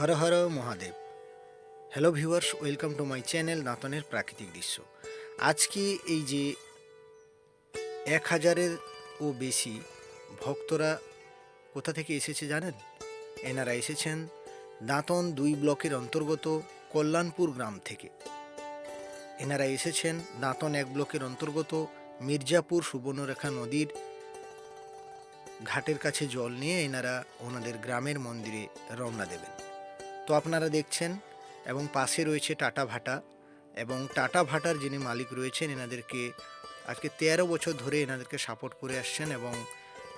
Har Har Mahadev. Hello viewers welcome to my channel দাঁতনের প্রাকৃতিক দৃশ্য। আজকে এই যে এক হাজারের ও বেশি ভক্তরা কোথা থেকে এসেছে জানেন? এনারা এসেছেন দাঁতন দুই ব্লকের অন্তর্গত কল্যাণপুর গ্রাম থেকে। এনারা এসেছেন দাঁতন এক ব্লকের অন্তর্গত মির্জাপুর সুবর্ণরেখা নদীর ঘাটের কাছে জল নিয়ে এনারা ওনাদের গ্রামের মন্দিরে রওনা দেবেন। তো আপনারা দেখছেন, এবং পাশে রয়েছে টাটা ভাটা, এবং টাটা ভাটার যিনি মালিক রয়েছেন, এনাদেরকে আজকে তেরো বছর ধরে এনাদেরকে সাপোর্ট করে আসছেন, এবং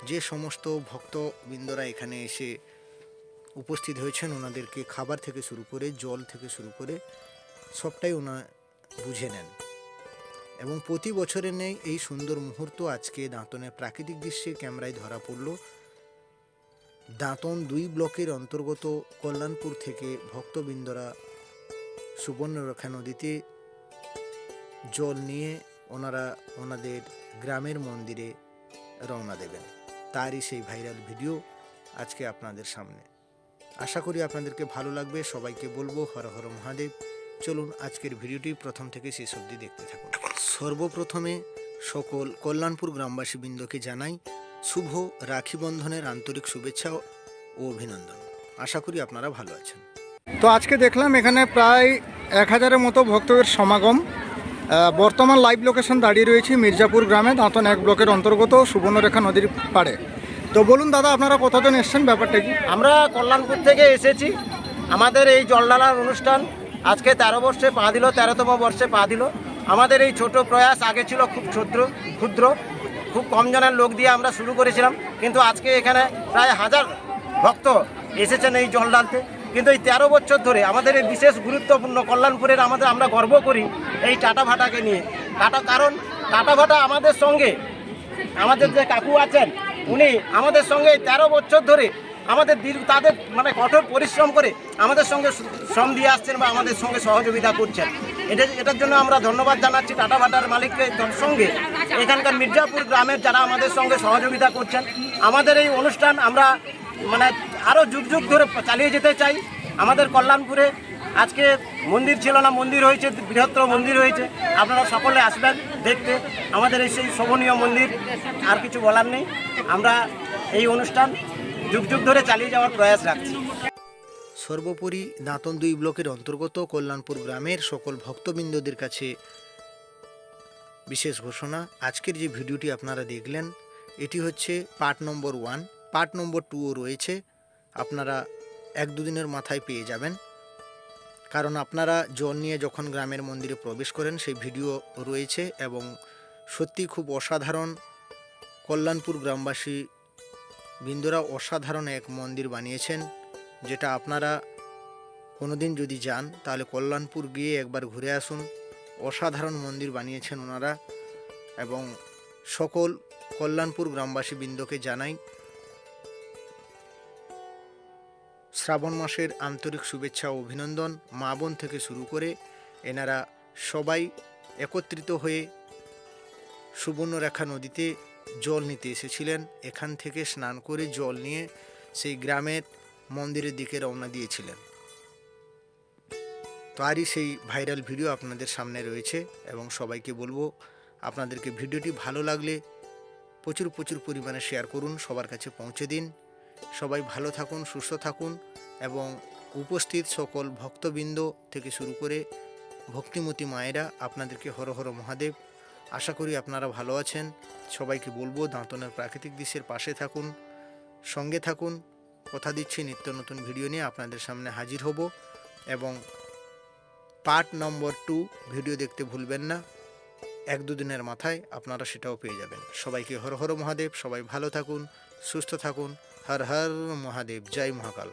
যে সমস্ত ভক্তবৃন্দরা এখানে এসে উপস্থিত হয়েছেন, ওনাদেরকে খাবার থেকে শুরু করে, জল থেকে শুরু করে, সবটাই ওনা বুঝে নেন। এবং প্রতি বছরের নেই এই সুন্দর মুহূর্ত আজকে দাঁতনের প্রাকৃতিক দৃশ্যে ক্যামেরায় ধরা পড়ল। দাঁতন দুই ব্লকের অন্তর্গত কল্যাণপুর থেকে ভক্তবৃন্দরা সুবর্ণরেখা নদীতে জল নিয়ে ওনারা ওনাদের গ্রামের মন্দিরে রওনা দেবেন। তারই সেই ভাইরাল ভিডিও আজকে আপনাদের সামনে। আশা করি আপনাদেরকে ভালো লাগবে, সবাইকে বলব হর হর মহাদেব। চলুন আজকের ভিডিওটি প্রথম থেকে শেষ অবধি দেখতে থাকুন। সর্বপ্রথমে সকল কল্যাণপুর গ্রামবাসী বৃন্দকে জানাই শুভ রাখি বন্ধনের আন্তরিক শুভেচ্ছা ও অভিনন্দন। আশা করি আপনারা ভালো আছেন। তো আজকে দেখলাম এখানে প্রায় এক হাজারের মতো ভক্তদের সমাগম। বর্তমান লাইভ লোকেশন দাঁড়িয়ে রয়েছি মির্জাপুর গ্রামে, দাঁতন এক ব্লকের অন্তর্গত সুবর্ণরেখা নদীর পাড়ে। তো বলুন দাদা, আপনারা কতজন এসছেন? ব্যাপারটা কি? আমরা কল্যাণপুর থেকে এসেছি। আমাদের এই জলডালার অনুষ্ঠান আজকে তেরো বর্ষে পা দিল, তেরোতম বর্ষে পা দিল। আমাদের এই ছোট প্রয়াস আগে ছিল খুব ক্ষুদ্র ক্ষুদ্র। খুব কম জনের লোক দিয়ে আমরা শুরু করেছিলাম, কিন্তু আজকে এখানে প্রায় হাজার ভক্ত এসেছেন এই জল ডালতে কিন্তু এই তেরো বছর ধরে আমাদের এই বিশেষ গুরুত্বপূর্ণ কল্যাণপুরের আমাদের আমরা গর্ব করি এই টাটা ভাটাকে নিয়ে। টাটা কারণ, টাটা ভাটা আমাদের সঙ্গে, আমাদের যে কাকু আছেন, উনি আমাদের সঙ্গে এই তেরো বছর ধরে আমাদের দীর্ঘ তাদের মানে কঠোর পরিশ্রম করে আমাদের সঙ্গে শ্রম দিয়ে আসছেন বা আমাদের সঙ্গে সহযোগিতা করছেন। এটা এটার জন্য আমরা ধন্যবাদ জানাচ্ছি টাটা ভাটার মালিককে সঙ্গে। এখানকার মির্জাপুর গ্রামের যারা আমাদের সঙ্গে সহযোগিতা করছেন, আমাদের এই অনুষ্ঠান আমরা মানে আরও যুগ যুগ ধরে চালিয়ে যেতে চাই। আমাদের কল্যাণপুরে আজকে মন্দির ছিল না, মন্দির হয়েছে, বৃহত্তর মন্দির হয়েছে। আপনারা সকলে আসবেন দেখতে। আমাদের এই সেই শোভনীয় মন্দির, আর কিছু বলার নেই। আমরা এই অনুষ্ঠান যুগ যুগ ধরে চালিয়ে যাওয়ার প্রয়াস রাখছি। সর্বোপরি দাঁতন দুই ব্লকের অন্তর্গত কল্যাণপুর গ্রামের সকল ভক্তবৃন্দদের কাছে বিশেষ ঘোষণা। আজকের যে ভিডিওটি আপনারা দেখলেন, এটি হচ্ছে part number one. Part number টুও রয়েছে। আপনারা এক দুদিনের মাথায় পেয়ে যাবেন। কারণ আপনারা জল নিয়ে যখন গ্রামের মন্দিরে প্রবেশ করেন, সেই ভিডিও রয়েছে এবং সত্যি খুব অসাধারণ কল্যাণপুর গ্রামবাসী বৃন্দরা অসাধারণ এক মন্দির বানিয়েছেন। যেটা আপনারা কোনোদিন যদি যান, তাহলে কল্যাণপুর গিয়ে একবার ঘুরে আসুন। অসাধারণ মন্দির বানিয়েছেন ওনারা এবং সকল কল্যাণপুর গ্রামবাসী বৃন্দকে জানাই শ্রাবণ মাসের আন্তরিক শুভেচ্ছা ও অভিনন্দন। মা বোন থেকে শুরু করে এনারা সবাই একত্রিত হয়ে সুবর্ণরেখা নদীতে জল নিতে এসেছিলেন। এখান থেকে স্নান করে জল নিয়ে সেই গ্রামের মন্দিরের দিকে রওনা দিয়েছিলেন। তারই সেই ভাইরাল ভিডিও আপনাদের সামনে রয়েছে এবং সবাইকে বলব, আপনাদেরকে ভিডিওটি ভালো লাগলে প্রচুর প্রচুর পরিমাণে শেয়ার করুন, সবার কাছে পৌঁছে দিন। সবাই ভালো থাকুন, সুস্থ থাকুন এবং উপস্থিত সকল ভক্তবৃন্দ থেকে শুরু করে ভক্তিমতী মায়েরা, আপনাদেরকে হর হর মহাদেব, আশা করি আপনারা ভালো আছেন। সবাইকে বলব, দাঁতনের প্রাকৃতিক দৃশ্যের পাশে থাকুন, সঙ্গে থাকুন। কথা দিচ্ছি, নিত্য নতুন ভিডিও নিয়ে আপনাদের সামনে হাজির হব। এবং পার্ট নম্বর টু, ভিডিও দেখতে ভুলবেন না। এক দুদিনের মাথায় আপনারা সেটাও পেয়ে যাবেন। সবাইকে হর হর মহাদেব, সবাই ভালো থাকুন, সুস্থ থাকুন। হর হর মহাদেব, জয় মহাকাল।